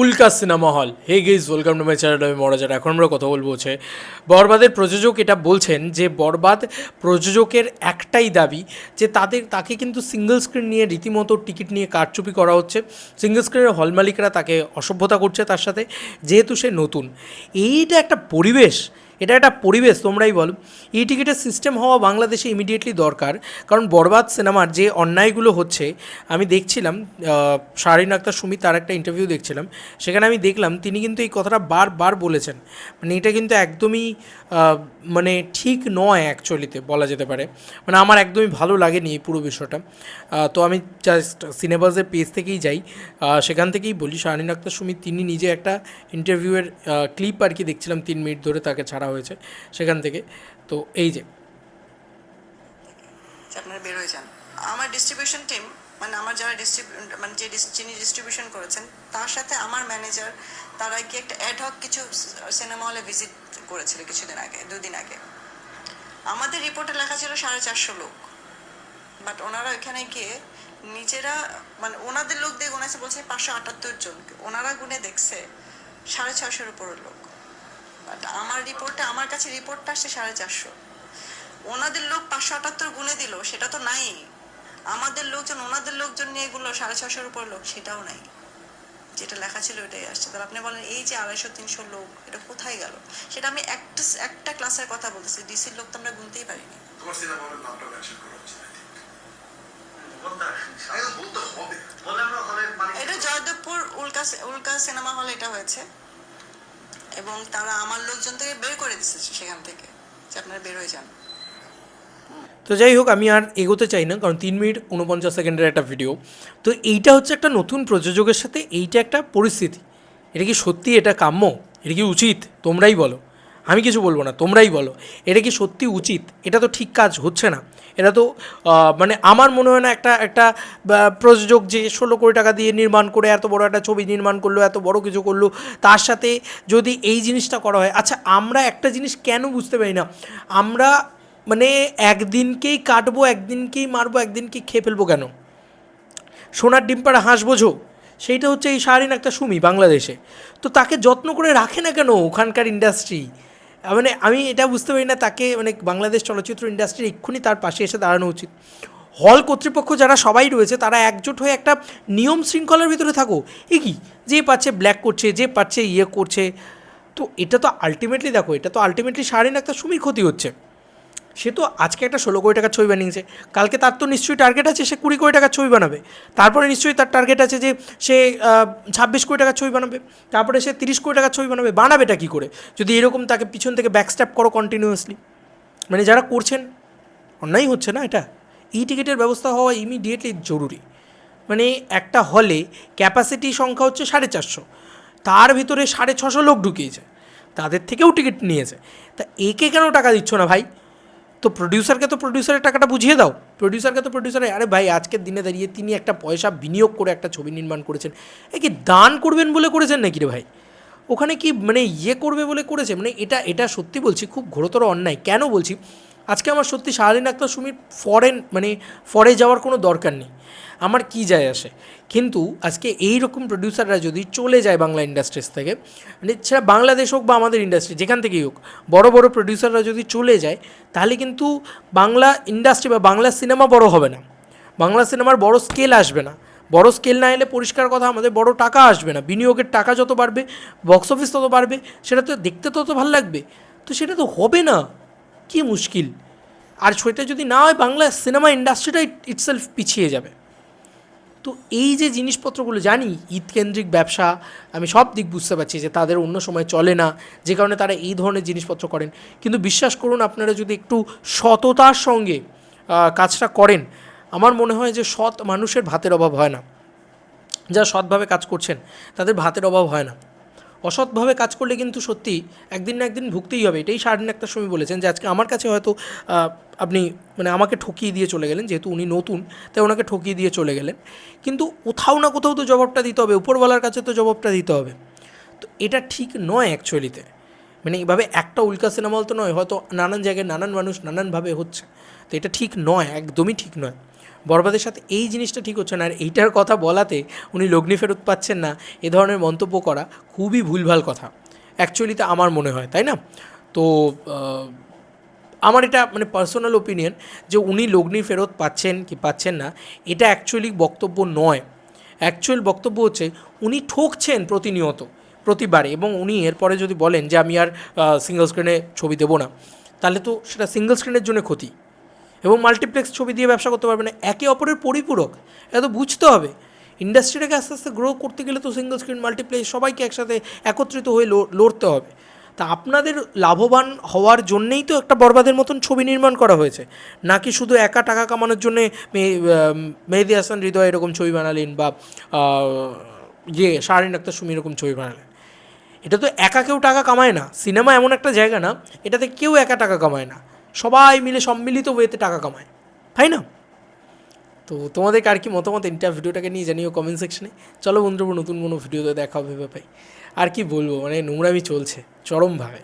Ulka cinema hall. Hey guys welcome to my channel আমি মরাজার এখন আমরা কথা বলব হচ্ছে বরবাদের প্রযোজক এটা বলছেন যে বরবাদ প্রযোজকের একটাই দাবি যে তাদের, তাকে কিন্তু সিঙ্গল স্ক্রিন নিয়ে রীতিমতো টিকিট নিয়ে কারচুপি করা হচ্ছে। সিঙ্গল স্ক্রিনের হল মালিকরা তাকে অসভ্যতা করছে তার সাথে, যেহেতু সে নতুন। এইটা একটা পরিবেশ এটা একটা পরিবেশ, তোমরাই বলো। ই টিকিটের সিস্টেম হওয়া বাংলাদেশে ইমিডিয়েটলি দরকার। কারণ বরবাদ সিনেমার যে অন্যায়গুলো হচ্ছে, আমি দেখছিলাম শাহরিন আক্তার, সুমিত তার একটা ইন্টারভিউ দেখছিলাম। সেখানে আমি দেখলাম, তিনি কিন্তু এই কথাটা বারবার বলেছেন। মানে এটা কিন্তু একদমই মানে ঠিক নয় অ্যাকচুয়ালিতে বলা যেতে পারে। মানে আমার একদমই ভালো লাগেনি এই পুরো বিষয়টা। তো আমি জাস্ট সিনেমাসের পেজ থেকেই যাই। সেখান থেকেই বলি, শাহরিন আক্তার, সুমিত, তিনি নিজে একটা ইন্টারভিউয়ের ক্লিপ আর কি দেখছিলাম তিন মিনিট ধরে তাকে ছাড়া। হয়েছে সেখান থেকে। তো এই যে। আপনারা আমার ডিস্ট্রিবিউশন টিম মানে আমার যারা মানে যে যিনি ডিস্ট্রিবিউশন করেছেন, তার সাথে আমার ম্যানেজার তারা কি একটা অ্যাডহক কিছু সিনেমা হলে ভিজিট করেছিল কিছুদিন আগে, দুদিন আগে। আমাদের রিপোর্টে লেখা ছিল সাড়ে চারশো লোক। বাট ওনারা ওইখানে গিয়ে নিজেরা মানে ওনাদের লোক দিয়ে গুনেছে বলছে পাঁচশো আটাত্তর জন। ওনারা গুনে দেখছে সাড়ে ছশোর উপরের লোক। বাট আমার রিপোর্টে আমার কাছে রিপোর্টটা আসছে সাড়ে চারশো। ওনাদের লোক পাঁচশো আটাত্তর গুনে দিল সেটা তো নাই। আমাদের লোকজন ওনাদের লোকজন নিয়ে এগুলো সাড়ে ছশোর উপর লোক সেটাও নাই। যেটা লেখা ছিল ওটাই আসছে। তাহলে আপনি বলেন এই যে আড়াইশো তিনশো লোক এটা কোথায় গেল? সেটা আমি একটা একটা ক্লাসের কথা বলতেছি। ডিসির লোক তো আমরা গুনতেই পারিনি। তোমার সিনেমা হলের নামটা মেনশন করা হচ্ছে না বলতে আসুন, আগে বলতে হবে। বলে আমরা হলের মালিক এটা জয়দেবপুর উল্কা উল্কা সিনেমা হলে এটা হয়েছে। এবং তারা আমার লোকজন থেকে বের করে দিচ্ছে সেখান থেকে, যে আপনারা বের হয়ে যান। তো যাই হোক, আমি আর এগোতে চাই না, কারণ তিন মিনিট উনপঞ্চাশ সেকেন্ডের একটা ভিডিও তো এইটা হচ্ছে একটা নতুন প্রযোজকের সাথে এইটা একটা পরিস্থিতি। এটা কি সত্যি এটা কাম্য? এটা কি উচিত? তোমরাই বলো। আমি কিছু বলব না, তোমরাই বলো। এটা কি সত্যি উচিত? এটা তো ঠিক কাজ, হচ্ছে না। এটা তো মানে আমার মনে হয় না একটা একটা প্রযোজক যে ষোলো কোটি টাকা দিয়ে নির্মাণ করে, এত বড় একটা ছবি নির্মাণ করল, এত বড় কিছু করল, তার সাথে যদি এই জিনিসটা করা হয় আচ্ছা আমরা একটা জিনিস কেন বুঝতে পারি না? আমরা মানে একদিনকেই কাটবো, একদিনকেই মারবো একদিনকেই খেয়ে ফেলব কেন? সোনার ডিম পাড়া হাঁস বোঝো, সেইটা হচ্ছে এই শাহরিন একটা সুমি, বাংলাদেশে। তো তাকে যত্ন করে রাখে না কেন ওখানকার ইন্ডাস্ট্রি মানে আমি এটা বুঝতে পারি না, তাকে মানে বাংলাদেশ চলচ্চিত্র ইন্ডাস্ট্রির এক্ষুনি তার পাশে এসে দাঁড়ানো উচিত। হল কর্তৃপক্ষ যারা সবাই রয়েছে, তারা একজোট হয়ে একটা নিয়ম শৃঙ্খলার ভিতরে থাকো। এ কি? যে পাচ্ছে ব্ল্যাক করছে, যে পাচ্ছে ইয়ে করছে। তো এটা তো আলটিমেটলি দেখো, এটা তো আলটিমেটলি সারেন একটা সুমির ক্ষতি হচ্ছে। সে তো আজকে একটা ষোলো কোটি টাকার ছবি বানিয়েছে। কালকে তার তো নিশ্চয়ই টার্গেট আছে, সে কুড়ি কোটি টাকার ছবি বানাবে। তারপরে নিশ্চয়ই তার টার্গেট আছে যে সে ছাব্বিশ কোটি টাকার ছবি বানাবে। তারপরে সে তিরিশ কোটি টাকার ছবি বানাবে। বানাবেটা কী করে? যদি এরকম তাকে পিছন থেকে ব্যাকস্ট্যাপ করো কন্টিনিউয়াসলি মানে যারা করছেন, অন্যায় হচ্ছে না এটা? ই টিকিটের ব্যবস্থা হওয়া ইমিডিয়েটলি জরুরি। মানে একটা হলে ক্যাপাসিটি সংখ্যা হচ্ছে সাড়ে চারশো। তার ভিতরে সাড়ে ছশো লোক ঢুকিয়েছে। তাদের থেকেও টিকিট নিয়েছে। তা একে কেন টাকা দিচ্ছ না ভাই? তো প্রডিউসারকে তো প্রডিউসারের টাকাটা বুঝিয়ে দাও। প্রডিউসারকে তো প্রডিউসারে আরে ভাই, আজকের দিনে দাঁড়িয়ে তিনি একটা পয়সা বিনিয়োগ করে একটা ছবি নির্মাণ করেছেন। এ কি দান করবেন বলে করেছেন নাকি রে ভাই? ওখানে কি মানে ইয়ে করবে বলে করেছে? মানে এটা এটা সত্যি বলছি, খুব ঘোরতর অন্যায়। কেন বলছি? আজকে আমার সত্যি শাহরিন আক্তার সুমির ফরেন মানে ফরে যাওয়ার কোনো দরকার নেই। আমার কি যায় আসে? কিন্তু আজকে এই রকম প্রডিউসাররা যদি চলে যায় বাংলা ইন্ডাস্ট্রিজ থেকে মানে সেটা বাংলাদেশ হোক বা আমাদের ইন্ডাস্ট্রি যেখান থেকেই হোক, বড় বড় প্রডিউসাররা যদি চলে যায়, তাহলে কিন্তু বাংলা ইন্ডাস্ট্রি বা বাংলা সিনেমা বড় হবে না। বাংলা সিনেমার বড় স্কেল আসবে না। বড় স্কেল না এলে পরিষ্কার কথা, আমাদের বড় টাকা আসবে না। বিনিয়োগের টাকা যত বাড়বে বক্স অফিস তত বাড়বে, সেটা তো দেখতে তত ভালো লাগবে। তো সেটা তো হবে না। কি মুশকিল? আর সেটা যদি না হয়, বাংলা সিনেমা ইন্ডাস্ট্রিটা ইটসেলফ পিছিয়ে যাবে। তো এই যে জিনিসপত্রগুলো, জানি ঈদকেন্দ্রিক ব্যবসা, আমি সব দিক বুঝতে পারছি যে তাদের অন্য সময় চলে না, যে কারণে তারা এই ধরনের জিনিসপত্র করেন। কিন্তু বিশ্বাস করুন, আপনারা যদি একটু সততার সঙ্গে কাজটা করেন, আমার মনে হয় যে সৎ মানুষের ভাতের অভাব হয় না। যারা সৎভাবে কাজ করছেন, তাদের ভাতের অভাব হয় না। অসৎভাবে কাজ করলে কিন্তু সত্যি একদিন না একদিন ভুগতেই হবে। এটাই সারাদিন একটা সময় বলেছেন যে আজকে আমার কাছে হয়তো আপনি মানে আমাকে ঠকিয়ে দিয়ে চলে গেলেন, যেহেতু উনি নতুন, তাই ওনাকে ঠকিয়ে দিয়ে চলে গেলেন। কিন্তু কোথাও না কোথাও তো জবাবটা দিতে হবে, উপরওয়ালার কাছে তো জবাবটা দিতে হবে। তো এটা ঠিক নয় অ্যাকচুয়ালিতে মানে এভাবে একটা উল্কা সিনেমা তো নয়, হয়তো নানান জায়গায় নানান মানুষ নানানভাবে হচ্ছে। তো এটা ঠিক নয়, একদমই ঠিক নয়। বরবাদের সাথে এই জিনিসটা ঠিক হচ্ছে না, আর এইটার কথা বলাতে উনি লগ্নি ফেরত পাচ্ছেন না, এ ধরনের মন্তব্য করা খুবই ভুলভাল কথা। অ্যাকচুয়ালি তা আমার মনে হয়, তাই না? তো আমার এটা মানে পার্সোনাল ওপিনিয়ন যে উনি লগ্নি ফেরত পাচ্ছেন কি পাচ্ছেন না, এটা অ্যাকচুয়ালি বক্তব্য নয়। অ্যাকচুয়াল বক্তব্য হচ্ছে উনি ঠকছেন প্রতিনিয়ত, প্রতিবারে, এবং উনি এরপরে যদি বলেন যে আমি আর সিঙ্গল স্ক্রিনে ছবি দেবো না, তাহলে তো সেটা সিঙ্গল স্ক্রিনের জন্য ক্ষতি। এবং মাল্টিপ্লেক্স ছবি দিয়ে ব্যবসা করতে পারবে না। একে অপরের পরিপূরক এটা তো বুঝতে হবে। ইন্ডাস্ট্রিটাকে আস্তে আস্তে গ্রো করতে গেলে তো সিঙ্গল স্ক্রিন মাল্টিপ্লেক্স সবাইকে একসাথে একত্রিত হয়ে লড়তে হবে। তা আপনাদের লাভবান হওয়ার জন্যেই তো একটা বরবাদের মতন ছবি নির্মাণ করা হয়েছে। নাকি শুধু একা টাকা কামানোর জন্যে মেহেদি হাসান হৃদয় এরকম ছবি বানালেন বা আহ, ইয়ে শাহরিন আক্তার সুমি এরকম ছবি বানালেন? এটা তো একা কেউ টাকা কামায় না। সিনেমা এমন একটা জায়গা না এটাতে কেউ একা টাকা কামায় না। সবাই মিলে সম্মিলিত ওয়েতে টাকা কামায়। তাই না? তো তোমাদের আর কি মতামত ইন্টার ভিডিওটাকে নিয়ে জানিও কমেন্ট সেকশনে চলো বন্ধুরা, নতুন কোনো ভিডিওতে দেখা হবে ব্যাপারে। আর কি বলব মানে নোংরামি চলছে, চরমভাবে।